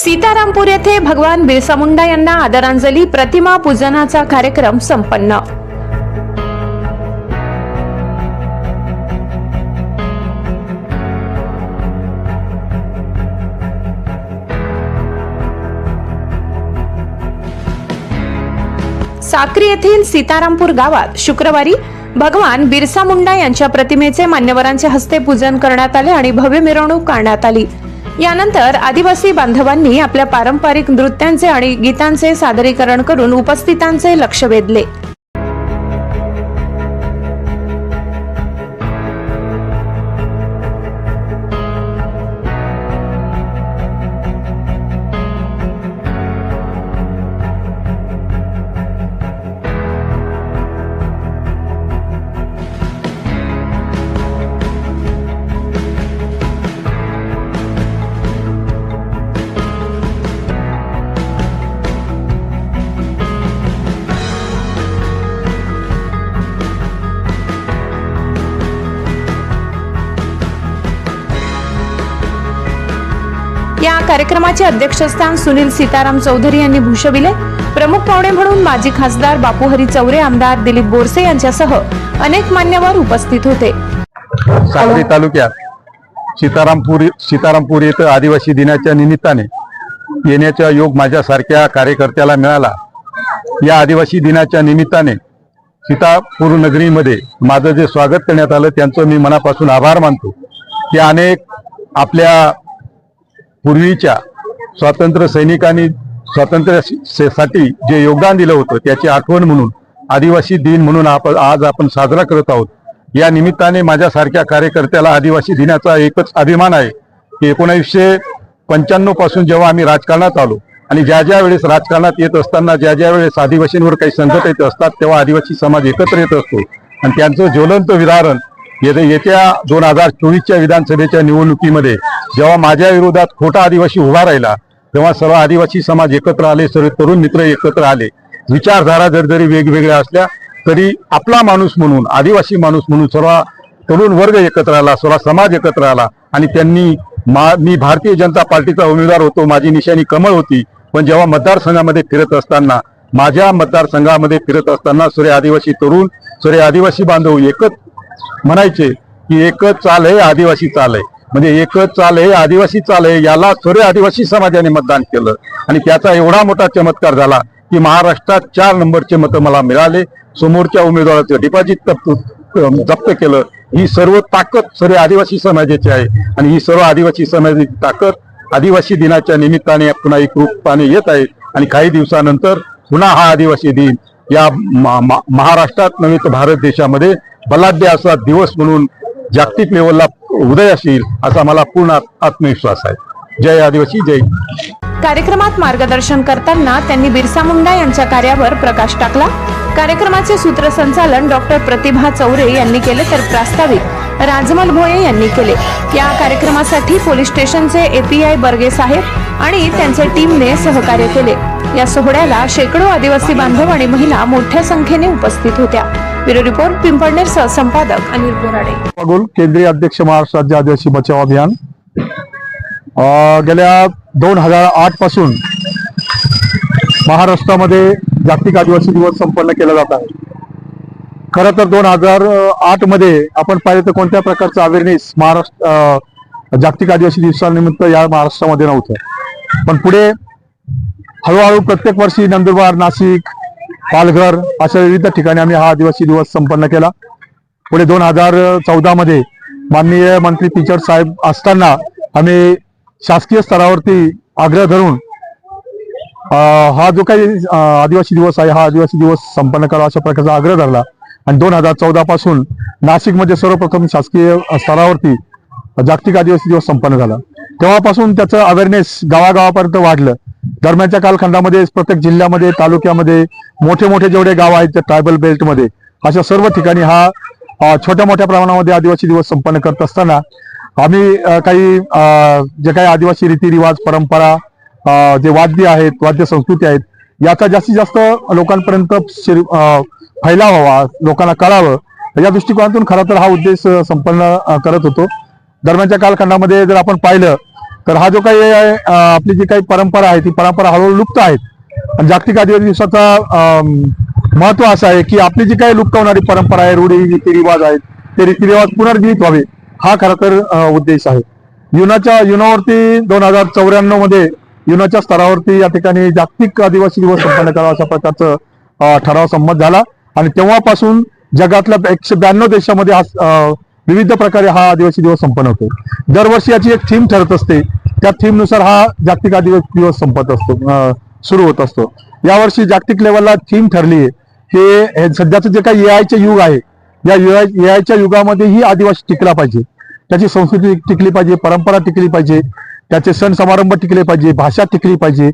सीतारामपूर येथे भगवान बिरसा मुंडा यांना आदरांजली प्रतिमा पूजनाचा कार्यक्रम संपन्न. साक्री येथील सीतारामपूर गावात शुक्रवारी भगवान बिरसा मुंडा यांच्या प्रतिमेचे मान्यवरांच्या हस्ते पूजन करण्यात आले आणि भव्य मिरवणूक करण्यात आली. यानंतर आदिवासी बांधवांनी आपल्या पारंपरिक नृत्यांचे आणि गीतांचे सादरीकरण करून उपस्थितांचे लक्ष वेधले. कार्यक्रमाचे अध्यक्षस्थान सुनील सीताराम चौधरी यांनी भूषविले. प्रमुख पाहुणे म्हणून माजी खासदार बापूहरी चौरे आमदार दिलीप बोरसे यांच्यासह अनेक मान्यवर उपस्थित होते. सांगली तालुक्यात सीतारामपूर सीतारामपूर येथे आदिवासी दिनाच्या निमित्ताने येण्याचा योग माझ्यासारख्या कार्यकर्त्याला मिळाला. या आदिवासी दिनाच्या निमित्ताने सीतापूर नगरीमध्ये माझं जे स्वागत करण्यात आलं त्यांचं मी मनापासून आभार मानतो. की अनेक आपल्या पूर्वीच्या स्वातंत्र्य सैनिकांनी स्वातंत्र्यासाठी जे योगदान दिलं होतं त्याची आठवण म्हणून आदिवासी दिन म्हणून आपण आज आपण साजरा करत आहोत. या निमित्ताने माझ्यासारख्या कार्यकर्त्याला आदिवासी दिनाचा एकच अभिमान आहे की एकोणीसशे पंच्याण्णवपासून जेव्हा आम्ही राजकारणात आलो आणि ज्या ज्या वेळेस राजकारणात येत असताना ज्या ज्या वेळेस आदिवासींवर काही संकट येत असतात तेव्हा आदिवासी समाज एकत्र येत असतो. आणि त्यांचं ज्वलंत विधारण येत्या येत्या दोन हजार चोवीसच्या विधानसभेच्या निवडणुकीमध्ये जेव्हा माझ्या विरोधात खोटा आदिवासी उभा राहिला तेव्हा सर्व आदिवासी समाज एकत्र आले सर्व तरुण मित्र एकत्र आले. विचारधारा जर जरी वेगवेगळ्या असल्या तरी आपला माणूस म्हणून आदिवासी माणूस म्हणून सर्व तरुण वर्ग एकत्र आला सर्व समाज एकत्र आला. आणि त्यांनी मा मी भारतीय जनता पार्टीचा उमेदवार होतो माझी निशाणी कमळ होती. पण जेव्हा मतदारसंघामध्ये फिरत असताना माझ्या मतदारसंघामध्ये फिरत असताना सर्व आदिवासी तरुण सर्व आदिवासी बांधव एकत्र म्हणायचे की एकच चाल आहे आदिवासी चाल आहे. म्हणजे एकच चाल आहे आदिवासी चाल आहे याला सर्व आदिवासी समाजाने मतदान केलं. आणि त्याचा एवढा मोठा चमत्कार झाला की महाराष्ट्रात चार नंबरचे मतं मला मिळाले. समोरच्या उमेदवाराचं डिपॉझिट जप्त केलं. ही सर्व ताकद सर्व आदिवासी समाजाची आहे. आणि ही सर्व आदिवासी समाजाची ताकद आदिवासी दिनाच्या निमित्ताने पुन्हा एक रूपाने येत आहे. आणि काही दिवसानंतर पुन्हा हा आदिवासी दिन या महाराष्ट्रात नव्हे तर भारत देशामध्ये बलाढ्य असा दिवस म्हणून जागतिक लेवलला उदय असेल असा मला पूर्ण आत्मविश्वास आहे. जय आदिवासी जय कार्यक्रमात मार्गदर्शन करताना त्यांनी बिरसा मुंडा यांच्या कार्यावर प्रकाश टाकला. कार्यक्रमाचे सूत्रसंचालन डॉक्टर प्रतिभा चौरे यांनी केले तर प्रास्ताविक राजमल भोये यांनी केले. या कार्यक्रमासाठी पोलीस स्टेशनचे एपीआय बर्गे साहेब आणि त्यांच्या टीमने सहकार्य केले. या सोहळ्याला शेकडो आदिवासी बांधव आणि महिला मोठ्या संख्येने उपस्थित होत्या. ब्युरो रिपोर्ट पिंपळनेर संपादक अनिल बोराडे. पगोल केंद्रीय अध्यक्ष महाराष्ट्र राज्य आदिवासी बचाव अभियान. अं, गेल्या दोन हजार आठपासून महाराष्ट्रामध्ये जागतिक आदिवासी दिवस संपन्न केला जात आहे. खरं तर दोन हजार आठमध्ये आपण पाहिलं तर कोणत्या प्रकारचं अवेअरनेस महाराष्ट्र अं, जागतिक आदिवासी दिवसानिमित्त या महाराष्ट्रामध्ये नव्हतं. पण पुढे हळूहळू प्रत्येक वर्षी नंदुरबार नाशिक पालघर अशा विविध ठिकाणी आम्ही हा आदिवासी दिवस संपन्न केला. पुढे दोन हजार चौदा मध्ये माननीय मंत्री पिचड साहेब असताना आम्ही शासकीय स्तरावरती आग्रह धरून हा जो काही आदिवासी दिवस आहे हा आदिवासी दिवस संपन्न करा अशा प्रकारचा आग्रह धरला. आणि दोन हजार चौदा पासून नाशिकमध्ये सर्वप्रथम शासकीय स्तरावरती जागतिक आदिवासी दिवस संपन्न झाला. तेव्हापासून त्याचं अवेअरनेस गावागावापर्यंत वाढलं. दरम्यानच्या कालखंडामध्ये प्रत्येक जिल्ह्यामध्ये तालुक्यामध्ये मोठे मोठे जेवढे गाव आहेत त्या ट्रायबल बेल्टमध्ये अशा सर्व ठिकाणी हा छोट्या मोठ्या प्रमाणामध्ये आदिवासी दिवस संपन्न करत असताना आम्ही काही जे काही आदिवासी रीतिरिवाज परंपरा जे वाद्य आहेत वाद्य संस्कृती आहेत याचा जास्तीत जास्त लोकांपर्यंत फैलाव व्हावा लोकांना कळावं या दृष्टिकोनातून खरा तर हा उद्देश संपन्न करत होतो. दरम्यानच्या कालखंडामध्ये जर आपण पाहिलं तर हा जो काही आहे, आपली जी काही परंपरा आहे ती परंपरा हळूहळू लुप्त आहेत. आणि जागतिक आदिवासी दिवसाचा अं, महत्त्व असं आहे की आपली जी काही लुप्त होणारी परंपरा आहे रूढी रीतिरिवाज आहेत ते रीतिरिवाज पुनर्जीवित व्हावे हा खर तर उद्देश आहे. युनाच्या युनावरती दोन हजार चौऱ्याण्णवमध्ये युनाच्या स्तरावरती या ठिकाणी जागतिक आदिवासी दिवस संपन्न करावा अशा प्रकारचं ठराव संमत झाला. आणि तेव्हापासून जगातल्या एकशे ब्याण्णव देशामध्ये हा अं, विविध प्रकारे हा आदिवासी दिवस संपन्न होतो. दरवर्षी याची एक थीम ठरत असते. त्या थीमनुसार हा जागतिक आदिवासी दिवस संपत असतो सुरू होत असतो. यावर्षी जागतिक लेवलला थीम ठरली आहे. हे सध्याचं जे काही एआयचे युग आहे या एआयच्या युगामध्येही आदिवासी टिकला पाहिजे. त्याची संस्कृती टिकली पाहिजे परंपरा टिकली पाहिजे त्याचे सण समारंभ टिकले पाहिजे भाषा टिकली पाहिजे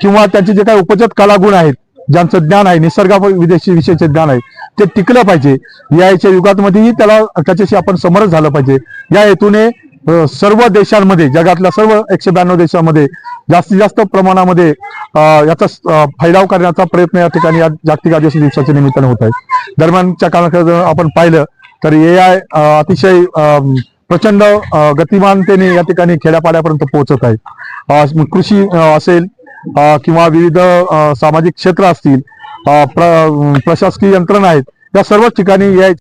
किंवा त्याचे जे काही उपजत कलागुण आहेत ज्यांचं ज्ञान आहे निसर्गा विदेशी विषयाचे ज्ञान आहे ते टिकलं पाहिजे. याच्या युगातमध्येही त्याला त्याच्याशी आपण समरस झालं पाहिजे. या हेतूने सर्व देशांमध्ये जगातल्या सर्व एकशे ब्याण्णव देशांमध्ये जास्तीत जास्त प्रमाणामध्ये याचा फैलाव करण्याचा प्रयत्न या ठिकाणी या जागतिक आदिवासी दिवसाच्या निमित्ताने होत आहे दरम्यानच्या काळात आपण पाहिलं तर ए आय अतिशय प्रचंड गतिमानतेने या ठिकाणी खेड्यापाड्यापर्यंत पोहोचत आहे. मग कृषी असेल किंवा विविध सामाजिक क्षेत्र असतील प्र- प्रशासकीय यंत्रणा आहेत. या सर्वच ठिकाणी या